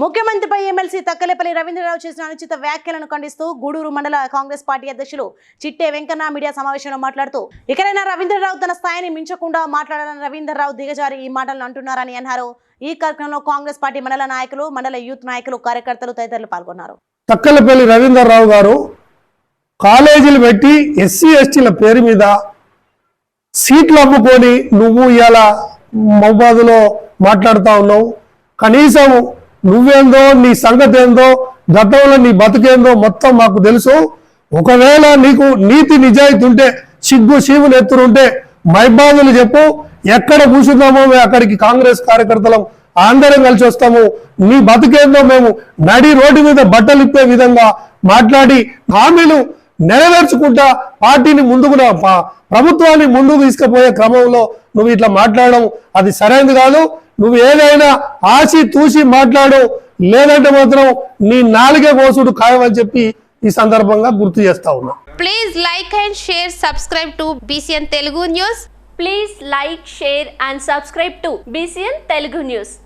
ముఖ్యమంత్రిపై MLC తక్కలేపల్లి Ravindra Rao చేసిన అనుచిత వ్యాఖ్యలను ఖండిస్తూ గూడూరు మండల కాంగ్రెస్ పార్టీ అధ్యక్షులు చిట్టే వెంకన్న మీడియా సమావేశంలో మాట్లాడుతూ ఇకనైనా రవీంద్రరావు తన స్థాయిని మించకుండా మాట్లాడాలని రవీంద్రరావు దిగజారి ఈ మాటలను అంటున్నారని అన్నారు. ఈ కార్యక్రమంలో కాంగ్రెస్ పార్టీ మండల నాయకులు మండల యూత్ నాయకులు కార్యకర్తలు తదితరులు పాల్గొన్నారు. తక్కలపల్లి రవీందర్రావు గారు కాలేజీలు పెట్టి ఎస్సీ ఎస్టీల పేరు మీద సీట్లు అమ్ముకొని నువ్వు ఇలా మహబాదులో మాట్లాడుతా ఉన్నావు. కనీసం నువ్వేందో నీ సంగతి ఏందో గతంలో నీ బతుకేందో మొత్తం మాకు తెలుసు. ఒకవేళ నీకు నీతి నిజాయితీ ఉంటే సిగ్గు శివులు ఎత్తురుంటే మైబాదులు చెప్పు ఎక్కడ కూర్చుందామో మేము అక్కడికి కాంగ్రెస్ కార్యకర్తలం అందరం కలిసి వస్తాము. నీ బతుకేందో మేము నడి రోడ్డు మీద బట్టలు ఇప్పే విధంగా మాట్లాడి హామీలు నెరవేర్చుకుంటా పార్టీని ముందుకు ప్రభుత్వాన్ని ముందుకు తీసుకుపోయే క్రమంలో నువ్వు ఇట్లా మాట్లాడడం అది సరైనది కాదు. నువ్వు ఏదైనా ఆసి తూసి మాట్లాడు లేదంటే మాత్రం నీ నాలుగే కోసుడు ఖాయం అని చెప్పి ఈ సందర్భంగా గుర్తు చేస్తా ఉన్నా. Please like and share subscribe to BCN Telugu news please like share and subscribe to BCN Telugu news